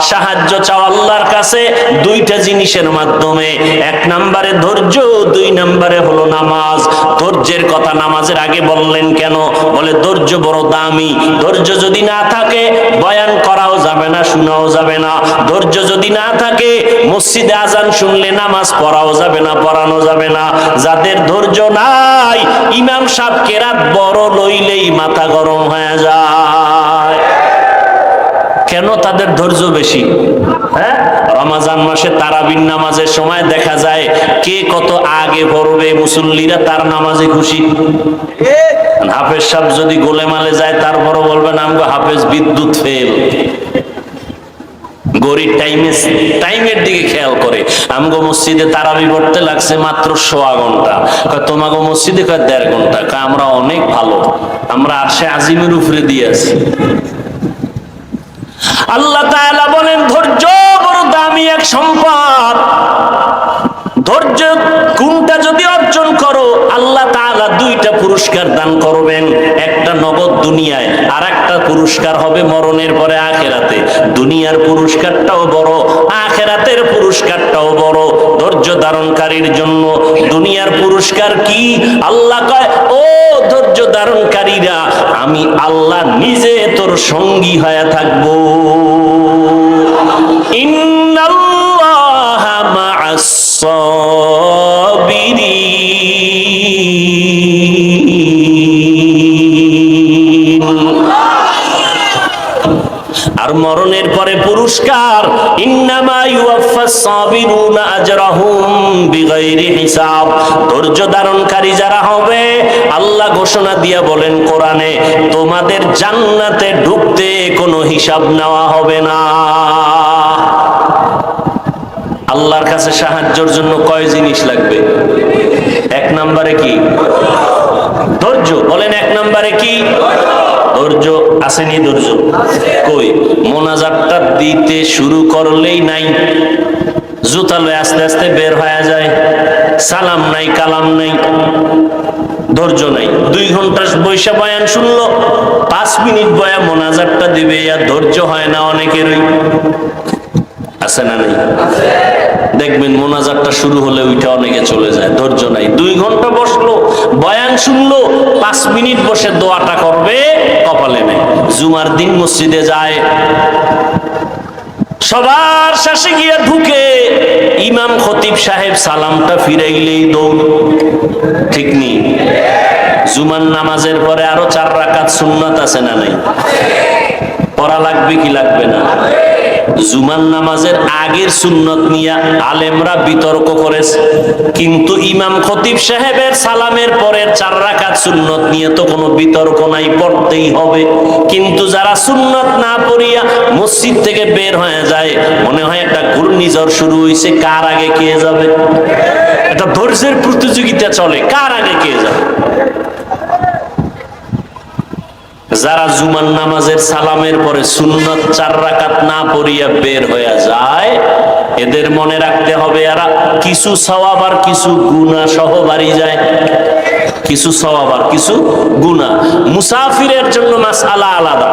সাহায্য চাও আল্লাহর কাছে দুইটা জিনিসের মাধ্যমে। এক নম্বরে ধৈর্য, দুই নম্বরে হলো নামাজ। ধৈর্যের কথা নামাজের আগে বললেন কেন? বলে, ধৈর্য বড় দামি। ধৈর্য যদি না থাকে, বয়ান করাও যাবে না, শোনাও যাবে না। ধৈর্য যদি না থাকে মসজিদে আজান শুনলে নামাজ পড়াও যাবে না পড়ানো যাবে না। যাদের ধৈর্য নাই ইমাম সাহেব কেরাত বড় লইলেই মাথা গরম হয়ে যায়। কেন তাদের ধৈর্য বেশি? হ্যাঁ? রমাজান মাসে তারাবিন নামাজের সময় দেখা যায় কে কত আগে পড়বে মুসল্লিরা তার নামাজে খুশি? হাফেজ সাহেব যদি গোলেমালে যায় তারপরও বলবেন আমগো হাফেজ বিদ্যুৎ ফেল। গরিব টাইমে টাইমের দিকে খেয়াল করে। আমগো মসজিদে তারাবি পড়তে লাগছে মাত্র সোয়া ঘণ্টা। তোমাগো মসজিদে কয়, দেড় ঘণ্টা। আমরা অনেক ভালো। আমরা আরশে আজিমের উপরে দিয়ে আছি। আল্লাহ তাআলা বলেন, ধৈর্য বড় দামি এক সম্পদ। ধৈর্য কোনটা যদি অর্জন করো, আল্লাহ তাআলা দুইটা পুরস্কার দান করবেন, একটা নগদ দুনিয়ায় আর একটা পুরস্কার হবে মরণের পরে আখেরাতে। দুনিয়ার পুরস্কারটাও বড়, আখেরাতের পুরস্কারটাও বড়। ধৈর্য ধারণকারীর জন্য দুনিয়ার পুরস্কার কি? আল্লাহ কয়, ও ধৈর্য ধারণকারীরা, আমি আল্লাহ নিজে তোর সঙ্গী হয়ে থাকব। আর মরণের পরে পুরস্কার। হিসাব। ধৈর্য ধারণকারী যারা হবে, আল্লাহ ঘোষণা দিয়া বলেন কোরআনে, তোমাদের জান্নাতে ঢুকতে কোনো হিসাব নেওয়া হবে না। আল্লাহর কাছে সাহায্যের জন্য কয় জিনিস লাগবে? এক নম্বরে কি? ধৈর্য। বলেন এক নম্বরে কি? ধৈর্য আসেনি ধৈর্য। কই, মোনাজাতটা দিতে শুরু করলেই নাই। জুতা লয়ে আস্তে আস্তে বের হয়ে যায়। সালাম নাই, কালাম নাই, ধৈর্য নাই। দুই ঘণ্টা বৈশা বয়ান শুনলো, পাঁচ মিনিট বয়া মোনাজাতটা দিবে, আর ধৈর্য হয় না অনেকেরই। আছে না নেই? দেখবেন মোনাজাতটা শুরু হলে ওইটা অনেকে চলে যায়, ধৈর্য নাই। দুই ঘণ্টা বসল, বয়ান শুনলো, পাঁচ মিনিট বসে দোয়াটা করবে। কপালে নাই জুমার দিন মসজিদে যায়। সবার শেষে গিয়ে ঢুকে ইমাম খতিব সাহেব সালামটা ফিরাইলেই দৌড়। ঠিক নেই জুমার নামাজের পরে আরও চার রাকাত সুন্নত আছে না নাই? পড়া লাগবে কি লাগবে না? জুমান নামাজের আগের সুন্নত নিয়ে আলেমরা বিতর্ক করেছে। কিন্তু ইমাম খতিব সাহেবের সালামের পরের চার রাকাত সুন্নত নিয়ে তো কোনো বিতর্ক নাই, পড়তেই হবে। কিন্তু যারা সুন্নত না পড়িয়া মসজিদ থেকে বের হয়ে যায়, মনে হয় একটা ঘূর্ণিঝড় শুরু হয়েছে কার আগে কে যাবে? এটা ধৈর্যের প্রতিযোগিতা চলে, কার আগে কে যাবে যারা জুমান নামাজের সালামের পরে সুন্নত চার রাকাত না পড়িয়া বের হয়ে যায়, এদের মনে রাখতে হবে এরা কিছু সওয়াব আর কিছু গুণা সহ বাড়ি যায়। কিছু সওয়াব আর কিছু গুণা মুসাফিরের জন্য মাস আলা আলাদা।